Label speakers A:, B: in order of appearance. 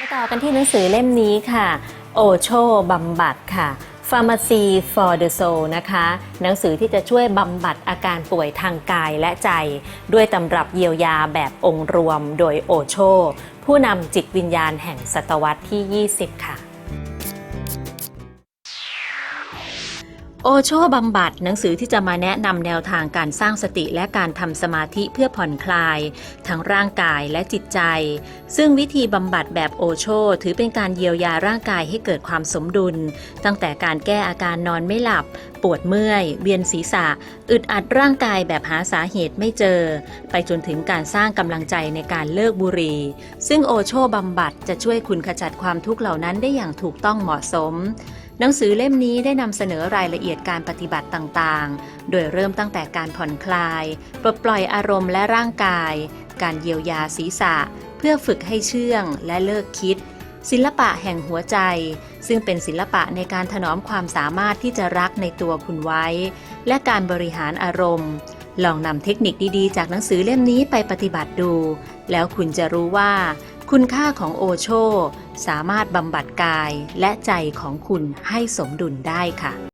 A: มาต่อกันที่หนังสือเล่มนี้ค่ะ โอโชบำบัดค่ะ Pharmacy for the Soul นะคะ หนังสือที่จะช่วยบำบัดอาการป่วยทางกายและใจ ด้วยตำรับเยียวยาแบบองค์รวมโดยโอโช ผู้นำจิตวิญญาณแห่งศตวรรษที่ 20 ค่ะ โอโชบำบัดหนังสือที่จะมาแนะนำแนวทางการสร้างสติและการทำสมาธิเพื่อผ่อนคลาย ทั้งร่างกายและจิตใจ ซึ่งวิธีบำบัดแบบโอโช ถือเป็นการเยียวยาร่างกายให้เกิดความสมดุล ตั้งแต่การแก้อาการนอนไม่หลับ ปวดเมื่อย เวียนศีรษะ อึดอัดร่างกายแบบหาสาเหตุไม่เจอ ไปจนถึงการสร้างกำลังใจในการเลิกบุหรี่ ซึ่งโอโชบำบัดจะช่วยคุณขจัดความทุกข์เหล่านั้นได้อย่างถูกต้องเหมาะสม หนังสือเล่มนี้ได้นำเสนอรายละเอียดการปฏิบัติต่างๆ โดยเริ่มตั้งแต่การผ่อนคลาย ปลดปล่อยอารมณ์และร่างกาย การเยียวยาศีรษะ เพื่อฝึกให้เชื่องและเลิกคิด ศิลปะแห่งหัวใจ ซึ่งเป็นศิลปะในการถนอมความสามารถที่จะรักในตัวคุณไว้ และการบริหารอารมณ์ ลองนำเทคนิคดีๆ จากหนังสือเล่มนี้ไปปฏิบัติดู แล้วคุณจะรู้ว่า คุณค่าของโอโช สามารถบำบัดกายและใจของคุณให้สมดุลได้ค่ะ